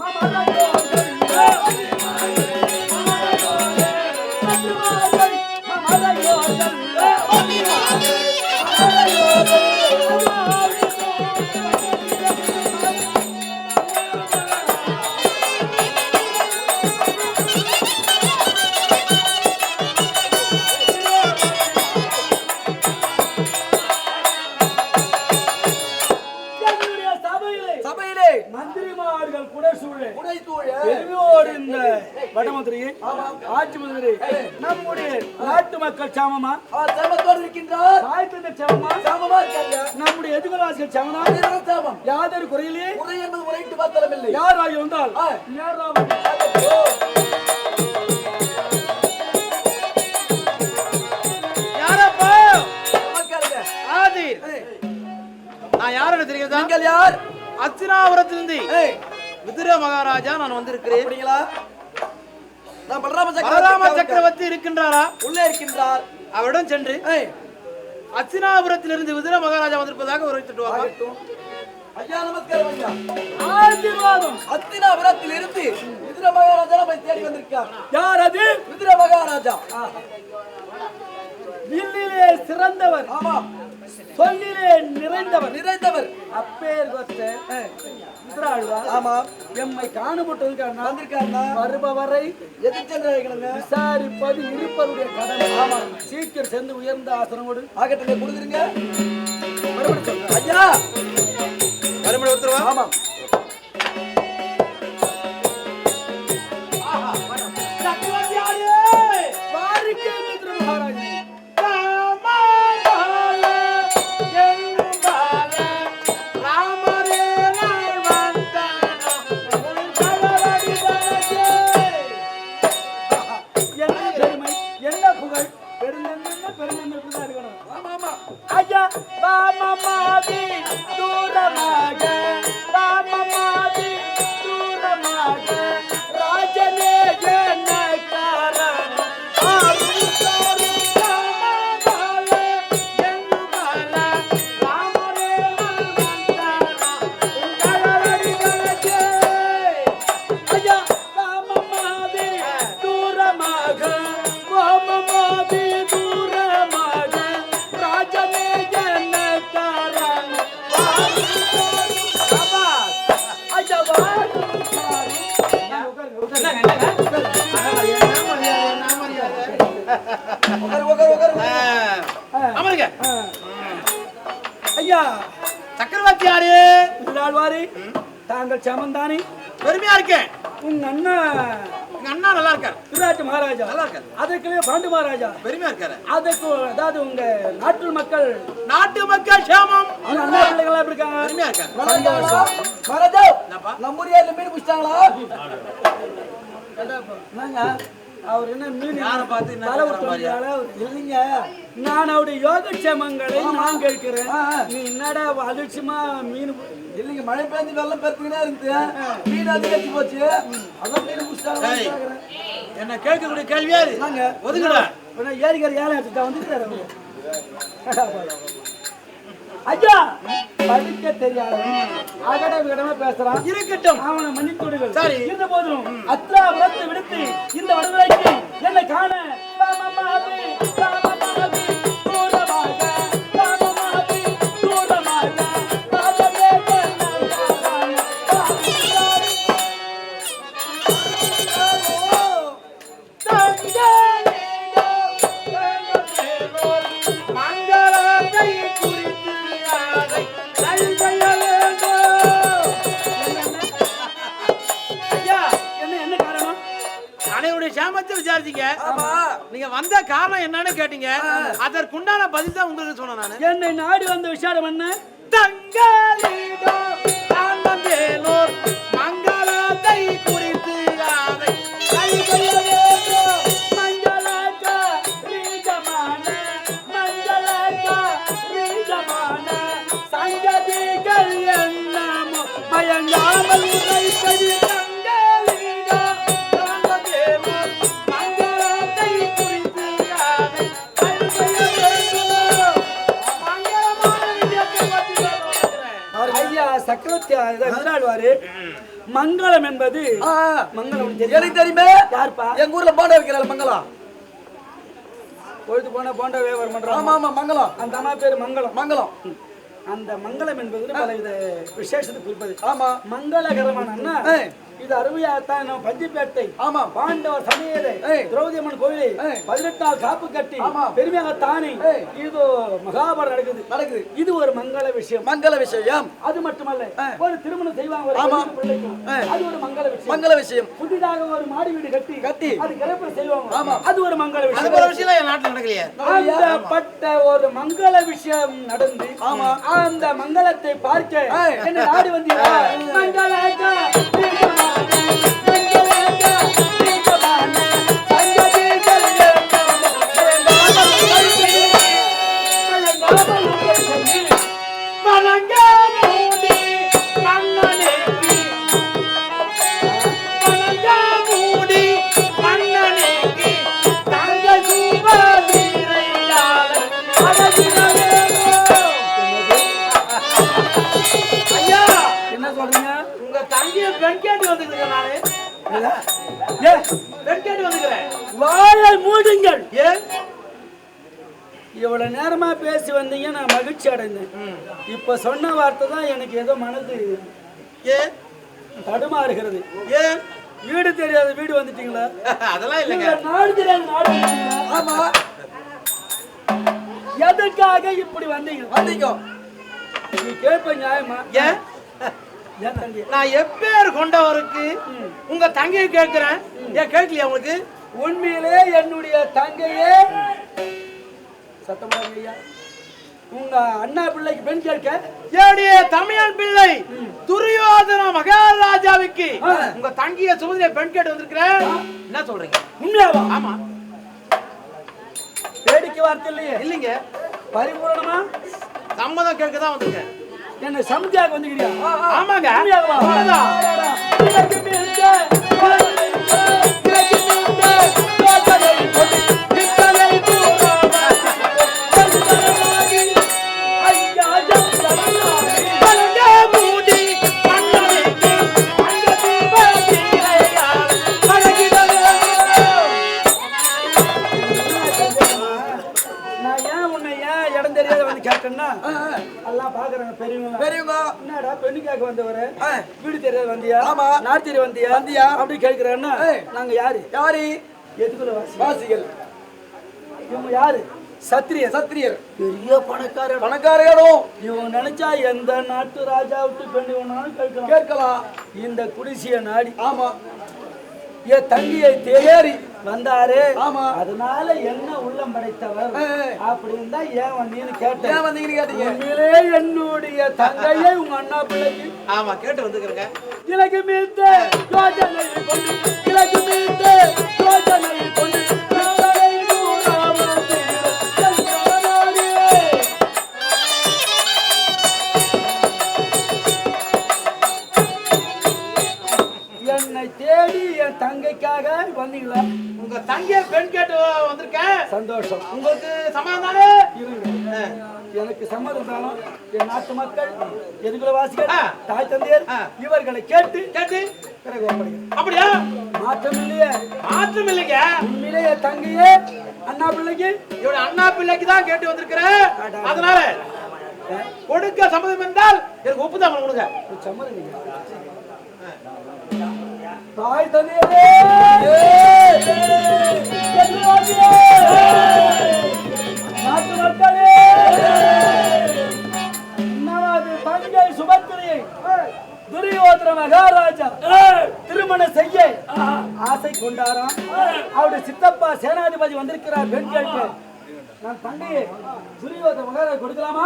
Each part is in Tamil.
என்னுடைய சபையிலே சபையிலே மந்திரிமார்கள் குடசூழ உடைத்தூழ பெருமையோடு இந்த வடமந்திரி ஆட்சி மந்திரி நம்முடைய நாட்டு மக்கள் சமமா? சமத்தோடு இருக்கின்றார். தாய்த்தந்த சமமா? சாமமா நம்முடைய எதிர்காலத்தில் சமமா? அதுதான் சாமம். யாதொரு குறையிலே? உரை என்பது உரைட்டு பார்த்தலம் இல்லை யார் ஆகி நான் யாருன்னு தெரியுதா? நீங்கள் யார்? விதுர மகாராஜா நான் வந்திருக்கிறேன். அப்படிங்களா? நான் பலராம பலராம சக்கரவர்த்தி சக்கரவர்த்தி இருக்கின்றாரா? உள்ளே இருக்கின்றார். அவரிடம் சென்று ஏய், அத்தினாபுரத்திலிருந்து விதுர மகாராஜா வந்திருப்பதாக உரைத்துட்டு வாங்க ஆகட்டும். ஐயா நமஸ்காரம் ஐயா. ஆசீர்வாதம். அத்தினாபுரத்தில் இருந்து விதுர மகாராஜா நம்மை தேடி வந்திருக்கார் யார் அது? விதுர மகாராஜா. ஆ, வில்லிலே சிறந்தவர். ஆமா. சொல்லிலே நிறைந்தவர். நிறைந்தவர். அப்பேர் ஆமா. எம்மை காணுபட்டதுக்கான வந்திருக்காருன்னா வருபவரை எதிர் சென்றார்கள்ங்க விசாரிப்பது இருப்பருடைய கடமை. ஆமா. சீக்கிரம் சென்று உயர்ந்த ஆசனம் கொடு ஆகட்டும் கொடுக்குறீங்க? மறுபடியும் சொல்றேன். ஐயா! மறுபடியும் உத்தரவா ஆமா. தாங்கள் சமந்தானே? பெருமையா இருக்கேன். உங்க அண்ணா அண்ணா நல்லா இருக்காரு. விராட் மகாராஜா. நல்லா இருக்காரு. அதற்குள்ளே பாண்டு மகாராஜா. பெருமையா இருக்காரு. அதுக்கு அதாவது உங்க நாட்டு மக்கள் நாட்டு மக்கள் சேமம் அவங்க அண்ணா பிள்ளைகள் எப்படி இருக்காங்க? பெருமையா இருக்காரு. மகாராஜா? நம்ம மீன் பிடிச்சிட்டாங்களா? என்னங்க? அவர் என்ன மீன் யாரை பார்த்து தலை அவரு. இல்லைங்க. நான் அவருடைய யோகக்ஷேமங்களை நான் கேட்கிறேன். நீ என்னடா அலட்சியமா மீன் இல்லைங்க மழை பெஞ்சு வெள்ளம் பெருத்துக்கினே இருந்து மீன் அதிகரிச்சு போச்சு அதான் மீன் பிடிச்சிட்டாங்களா ஏய். என்ன கேட்கக்கூடிய கேள்வியா? என்னங்க? ஒதுங்குடா உடனே ஏரிக்கார ஏழை எடுத்துட்டா அவரு. ஐயா படிக்க தெரியாது அகட விகடமா பேசுறான் இருக்கட்டும் அவனை மன்னித்து விடுங்கள் சரி. இருந்த போதும் அத்ராபுரத்தை விடுத்து இந்த வடதுரைக்கு என்னை காண விசாரிச்சீங்க நீங்க வந்த காரணம் என்னன்னு கேட்டீங்க. அதற்குண்டான பதில் தான் உங்களுக்கு சொன்னேன் நானு. என்னை நாடி வந்த விசாரம் என்ன? தங்களிடோ ஆனந்தேனோர் மங்களத்தை குறித்து அதை சரி சொல்லுவாரு மங்களம் என்பது மங்களம்? எனக்கு தெரியுமே. யாருப்பா? எங்க ஊர்ல போண்டா வைக்கிறாள் மங்களம் பொழுது போன போன்ற வியாபாரம் பண்றாங்க. ஆமா ஆமா மங்களம். அந்த அம்மா பேரு மங்களம். மங்களம். அந்த மங்களம் என்பது பல வித விசேஷத்தை குறிப்பது ஆமா மங்களகரமான. இது அருமையாகத்தான் நம்ம பஞ்சிப்பேட்டை ஆமா பாண்டவர் ஏய். திரௌதி அம்மன் கோயிலை ஏய். பதினெட்டு நாள் காப்பு கட்டி ஆமா. பெருமையாக தானே. இது மகாபாரதம் நடக்குது நடக்குது இது ஒரு மங்கள விஷயம் மங்கள விஷயம் அது மட்டுமல்ல. ஒரு திருமணம் செய்வாங்க. அது ஒரு மங்கள விஷயம் மங்கள விஷயம் புதிதாக ஒரு மாடி வீடு கட்டி கட்டி. அது கிரப்பம் செய்வாங்க ஆமா. அது ஒரு மங்கள விஷயம் நாட்டுல நடக்கலையே அந்த பட்ட ஒரு மங்கள விஷயம் நடந்து ஆமா. அந்த மங்களத்தை பார்க்க. என்ன நாடு வந்தீங்களா மங்களாக்கா, கேட்டு வந்துக்கிறேன் நானு. ஏ, பெண் கேட்டு வந்துக்கிறேன். வாயை மூடுங்கள். ஏன் இவ்வளவு நேரமா பேசி வந்தீங்க நான் மகிழ்ச்சி அடைந்தேன். இப்ப சொன்ன வார்த்தை தான் எனக்கு ஏதோ மனது ஏன் தடுமாறுகிறது. ஏன் வீடு தெரியாத வீடு வந்துட்டீங்களா? அதெல்லாம் இல்லைங்க. இல்ல, நாடு தெரியாத நாடு? ஆமா. எதுக்காக இப்படி வந்தீங்க? வந்தீங்க. நீ கேட்ப நியாயமா? ஏன் நான் எப்பேர் கொண்டவருக்கு உங்க தங்கையை கேட்கிறேன். ஏன் கேட்கலையா உங்களுக்கு? உண்மையிலே என்னுடைய தங்கையே. சத்தம் ஐயா. உங்க அண்ணா பிள்ளைக்கு பெண் கேட்க. என்னுடைய தமிழன் பிள்ளை துரியோதன மகாராஜாவுக்கு உங்க தங்கிய சுமதியை பெண் கேட்டு வந்திருக்கிறேன். என்ன சொல்றீங்க? உண்மையாவா? ஆமா. வேடிக்கை வார்த்தை இல்லையே. இல்லைங்க. பரிபூரணமா? சம்மதம் கேட்க தான் வந்திருக்கேன். என்ன சமுத்தியாக வந்துக்கிறியா? ஆமாங்க. வந்தவரு. வீடு தெரியாத வந்தியா? ஆமா. நாடு தெரிய வந்தியா? வந்தியா? அப்படி கேட்கிறேன்னா. நாங்க யாரு? யாரு? எதுக்குள்ள வாசி? வாசிகள். இவங்க யாரு? சத்திரியன் சத்திரியர். பெரிய பணக்காரன் பணக்காரர்களும் இவங்க நினைச்சா எந்த நாட்டு ராஜா விட்டு பெண்ணு வேணாலும் கேட்கலாம். கேட்கலாம். இந்த குடிசிய நாடி. ஆமா. என் தங்கியை தேடி வந்தாரு. ஆமா. அதனால என்ன உள்ளம் படைத்தவர். அப்படின்னு தான் ஏன் வந்தீங்கன்னு கேட்டேன். ஏன் வந்தீங்கன்னு கேட்டீங்க? என்னுடைய தங்கையை உங்க அண்ணா பிள்ளைக்கு ஆமா கேட்டு வந்துக்கிறேங்க. கிழக்கு மீத்த யோஜனை கொண்டு கிழக்கு மீத்த கொண்டு. என்னை தேடி என் தங்கைக்காக வந்தீங்களா? உங்க தங்கிய பெண் கேட்டு வந்திருக்கேன். சந்தோஷம். உங்களுக்கு சமாதானம். தானே இருங்க எனக்கு சம்மதம் தானம் என் நாட்டு மக்கள் எதுக்குள்ள வாசிகள் ஆ. தாய் தந்தையர். இவர்களை கேட்டு கேட்டு பிறகு அப்படியா மாற்றம் இல்லையே மாற்றம் இல்லைங்க உண்மையிலே என் தங்கையே அண்ணா பிள்ளைக்கு இவருடைய அண்ணா பிள்ளைக்கு தான் கேட்டு வந்திருக்கிறேன் அதனால கொடுக்க சம்மதம் என்றால் எனக்கு ஒப்பு தான் கொடுங்க சம்மதம் இல்லையா? தாய் தந்தையரே! நாட்டு மக்களே சுபத்திரியை துரியோதன மகாராஜா திருமணம் செய்ய ஆசை கொண்டாராம். அவருடைய சித்தப்பா சேனாதிபதி வந்திருக்கிறார் பெண் கேட்க நான் தங்கையை துரியோதன மகாராஜா கொடுக்கலாமா?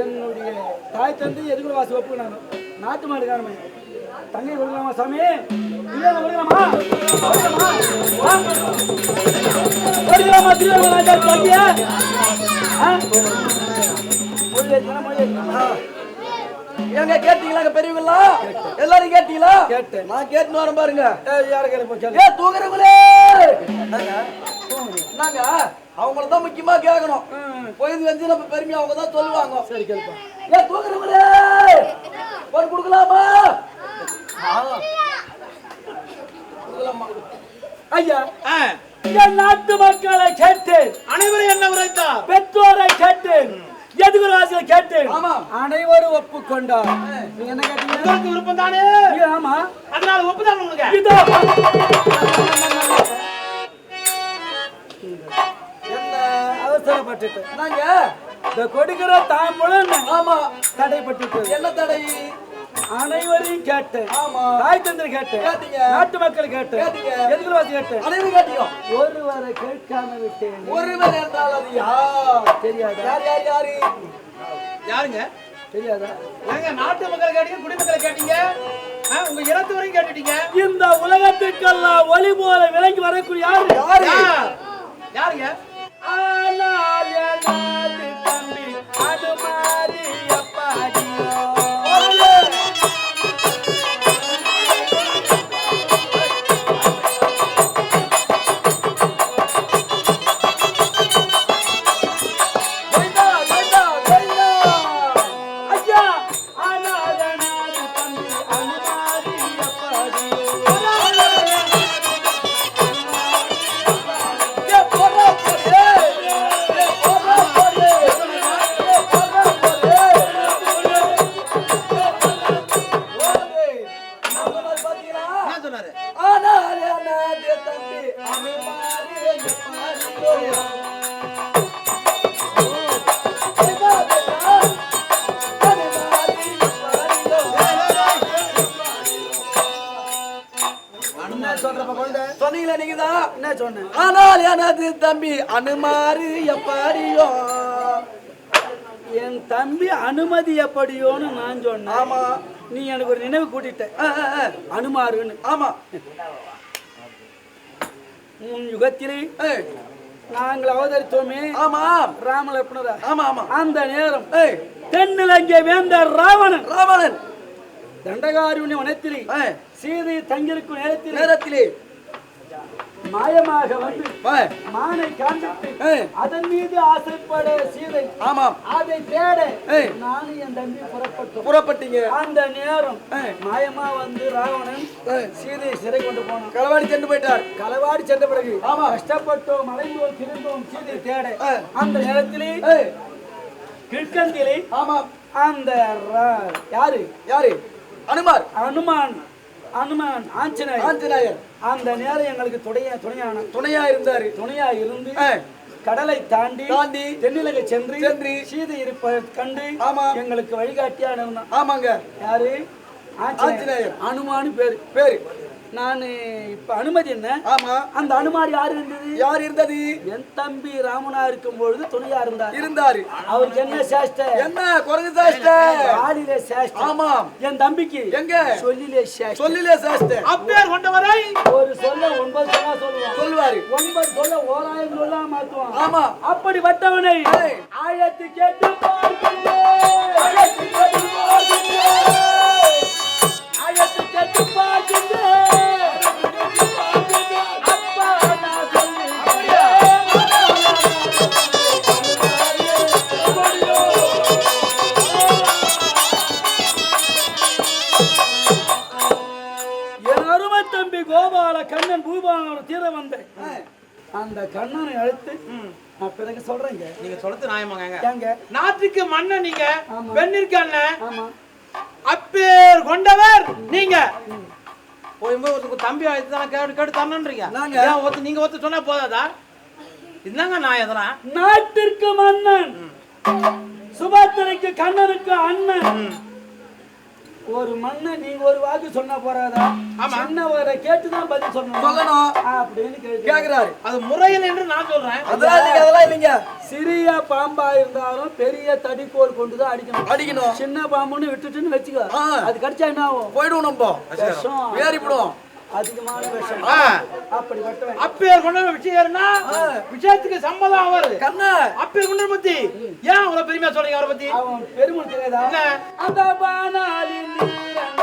என்னுடைய தாய் தந்தை எதுக்குள்ள வாசி ஒப்புக்கினாங்க நாட்டு மாடு காரணமே தங்கை கொடுக்கலாமா சாமி? கொடுக்கலாமா திருவிழா ராஜா ஏத்துனா? ஏங்க கேட்டீங்களா பெரியவங்களா எல்லாரும் கேட்டீங்களா கேட்டேன். நான் கேட்டுன்னு வரேன் பாருங்க யாரை கேளு. ஏ தூங்குறவங்களே நாங்க அவங்கள தான் முக்கியமா கேட்கணும். பொழுது வந்து நம்ம பெருமையா அவங்க தான் சொல்லுவாங்க சரி தூக்குறவங்களே ஒரு கொடுக்கலாமா ஆ. கொடுக்கலாமா ஐயா என் நாட்டு மக்களை கேட்டேன். அனைவரும் என்ன உரைத்தார்? பெற்றோரை கேட்டேன். எதுகுராசியை கேட்டேன். ஆமா. அனைவரும் ஒப்புக்கொண்டார். நீங்க என்ன கேட்டீங்க? உங்களுக்கு விருப்பம் தானே ஆமா. அதனால ஒப்புதான் உங்களுக்கு. இதோ. என்ன அவசரப்பட்டுட்டு. நாங்க இந்த கொடுக்கிற தாம்பூலம் ஆமா. தடைப்பட்டு என்ன தடை? அனைவரையும் கேட்டேன் ஆமா. தாய் தந்தர் கேட்டேன் கேட்டீங்க. நாட்டு மக்கள் கேட்டேன் கேட்டீங்க. எதுகுராசி கேட்டேன் அனைவரும் கேட்டீங்க. ஒருவரை கேட்காம விட்டேன். ஒருவர் என்றால் அது யார்? தெரியாதா? யார் யார் யாரு? யாருங்க? தெரியாதா? ஏங்க நாட்டு மக்கள் கேட்டீங்க குடிமக்களை கேட்டீங்க? உங்க இனத்து கேட்டுட்டீங்க? இந்த உலகத்துக்கெல்லாம் ஒளி போல விலகி வரக்கூடிய யாரு? யார்? யாருங்க? ஜெயிதா. அனுமாரி எப்பாடியோ. என்ன? சொன்னீங்களே சொன்னேன் ஆனால் எனது தம்பி அனுமாரு எப்படியோ என் தம்பி அனுமதி எப்படியோன்னு நான் சொன்னேன் ஆமா நீ எனக்கு ஒரு நினைவு கூட்டிட்ட. அனுமாருன்னு ஆமா உன் யுகத்திலே நாங்கள் அவதரித்தோமே. ஆமா ராமலட்சுமணரா ஆமா ஆமா அந்த நேரம் ஏய், தென்னிலங்கை வேந்தர் ராவணன். ராவணன். தண்டகாருண்ய வனத்திலே சீதை தங்கியிருக்கும் நேரத்தில் நேரத்திலே மாயமாக வந்து மானை காண்பித்து அதன் மீது ஆசைப்பட சீதை. ஆமாம். அதை தேட. நானும் என் தம்பி புறப்பட்டோம். புறப்பட்டீங்க. அந்த நேரம். மாயமா வந்து ராவணன் சீதையை சிறை கொண்டு போனான். களவாடி சென்று போயிட்டார். களவாடி சென்ற பிறகு ஆமா. கஷ்டப்பட்டோம் அலைந்தோம் திருந்தோம் சீதை தேட. அந்த நேரத்திலே கிழக்கந்திலே ஆமாம். அந்த யாரு? யாரு? அனுமார். அனுமான். அனுமான் ஆஞ்சநேயர். ஆஞ்சநாயர். அந்த நேரம் எங்களுக்கு துணையா துணையான துணையா இருந்தாரு. துணையா இருந்து கடலை தாண்டி தாண்டி தென்னிலங்கை சென்று சென்று சீதை இருப்ப கண்டு ஆமா. எங்களுக்கு வழிகாட்டியா இருந்தான் ஆமாங்க. யாரு? ஆஞ்சநேயர். அனுமானு பேரு பேரு. நான் இப்ப அனுமதி என்ன? ஆமா. அந்த அனுமார் யாரு இருந்தது? யார் இருந்தது? என் தம்பி ராமனா இருக்கும் பொழுது துணையா இருந்தார். இருந்தாரு. அவருக்கு என்ன சேஷ்ட? என்ன? குரங்கு சாஸ்ட ஆளிலே சேஷ்ட. ஆமாம் என் தம்பிக்கு எங்க? சொல்லிலே சேஷ்ட. சொல்லிலே சாஸ்ட அப்பேர் கொண்டவரை? ஒரு சொல்ல ஒன்பது சொன்னா சொல்லுவான். சொல்லுவாரு. ஒன்பது சொல்ல ஓராயிரம் சொல்லா மாத்துவான். ஆமா. கேட்டு பார்க்கின்றேன். ஆயிரத்தி கேட்டு பார்க்கின்றேன். சொல்றேங்க. நீங்க சொல்றது நியாயமாங்க. ஏங்க? நாட்டுக்கு மன்னன் நீங்க ஆமா. பெண்ணிற்கு அண்ணன் அப்பேர் கொண்டவர் நீங்க. போயும்போது ஒருத்தருக்கு தம்பி ஆயிடுச்சு கேட்டு கேட்டு தரணுன்றீங்க? ஏன் ஒருத்தர் நீங்க ஒருத்தர் சொன்னா போதாதா? இதுதாங்க நான் எதனா நாட்டிற்கு மன்னன். சுபத்திரைக்கு கண்ணனுக்கு அண்ணன். ஒரு மன்னன் நீங்க ஒரு வாக்கு சொன்னா போறாதா. சின்னவரை கேட்டுதான் பதில் சொல்லணும். சொல்லணும். அப்படின்னு கேட்டு கேக்குறாரு. அது முறையில் என்று நான் சொல்றேன். அதெல்லாம் அதெல்லாம் இல்லைங்க. சிறிய பாம்பா இருந்தாலும் பெரிய தடிக்கோல் கொண்டுதான் அடிக்கணும். அடிக்கணும். சின்ன பாம்புன்னு விட்டுட்டுன்னு வச்சுக்கோ. அது கடிச்சா என்ன ஆகும்? போயிடுவோம் நம்ம. விஷம். ஏறிவிடும் அதிகமான விஷம் அப்பேர் கொண்டவர் விஷயம்னா விஷயத்துக்கு சம்மதம் ஆவாரு. கண்ணா அப்பேர் கொண்டவர் பத்தி. ஏன் அவ்வளவு பெருமையா சொல்றீங்க அவரை பத்தி? அவன் பெருமை தெரியாதா? அந்த நீரன்